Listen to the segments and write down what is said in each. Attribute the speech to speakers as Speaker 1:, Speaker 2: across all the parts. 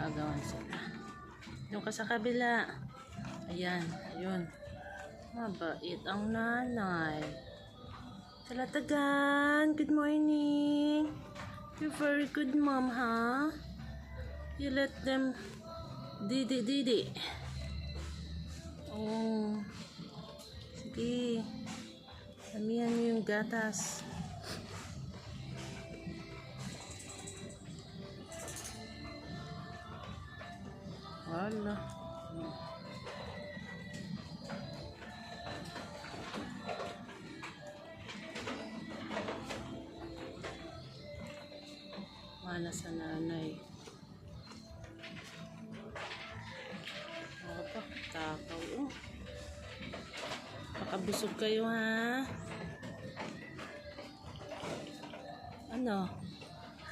Speaker 1: Nag-aagawan sila. Doon ka sa kabila. Ayan, ayun. Mabait ang nanay. Talatagan, good morning. You're very good mom, ha? You let them didi didi. Oh. Sige. Damihan mo yung gatas. Wala. Mana sa nanay. Ako pa, takaw. Oh. Makabusog kayo ha. Ano?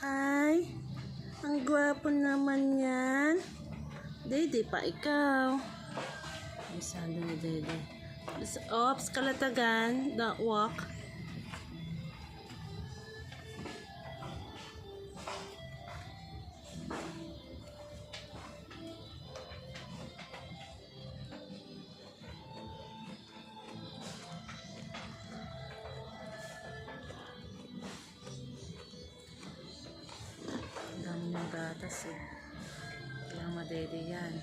Speaker 1: Hi! Ang gwapo naman yan. Dede pa ikaw. Salo ni Dede. Ops, kalatagan. Don't walk. Ang dami ng gatas eh. Kaya madede yan.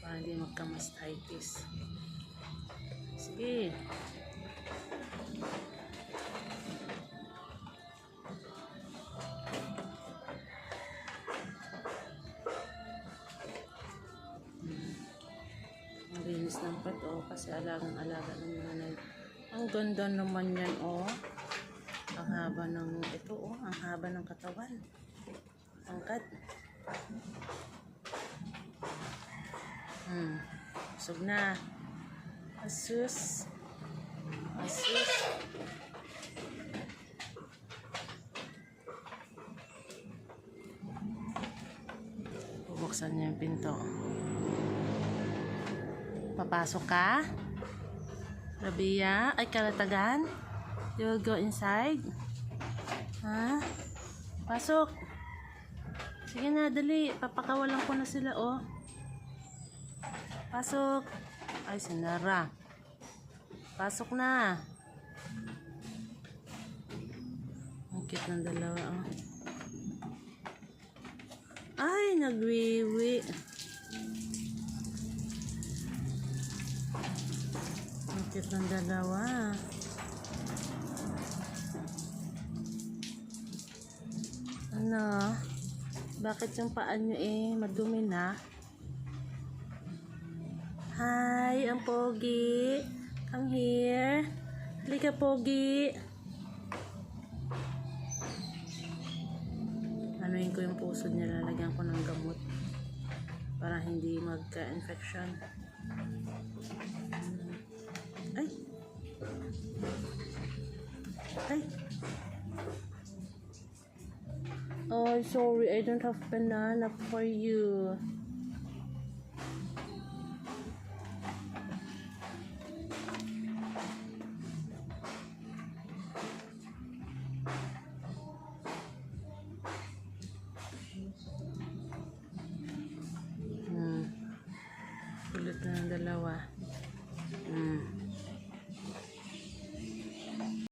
Speaker 1: Para hindi magka-mastitis. Sige. Hmm. Ang linis ng pat, oh, kasi alagang-alaga ng nanay. Ang ganda naman yan, oh. Ang haba ng, ito, oh, ang haba ng katawan. Angkat. Hmm. Busog na. Asus. Asus. Bubuksan niya yung pinto. Papasok ka? Rabia? Ay, kalatagan? You will go inside? Ha? Pasok. Sige na, dali. Papakawalan ko na sila, oh. Pasok. Ay, sinara. Pasok na. Ang cute ng dalawa, oh. Ay, nagwiwi. Ang cute ng dalawa. Ano? Bakit yung paa nyo eh madumi na? Hi, ang pogi. Come here. Halika, pogi. Anuin ko yung puso niya, lalagyan ko ng gamot para hindi magka-infection. Ay! Ay! Oh, sorry, I don't have banana for you. Parauá.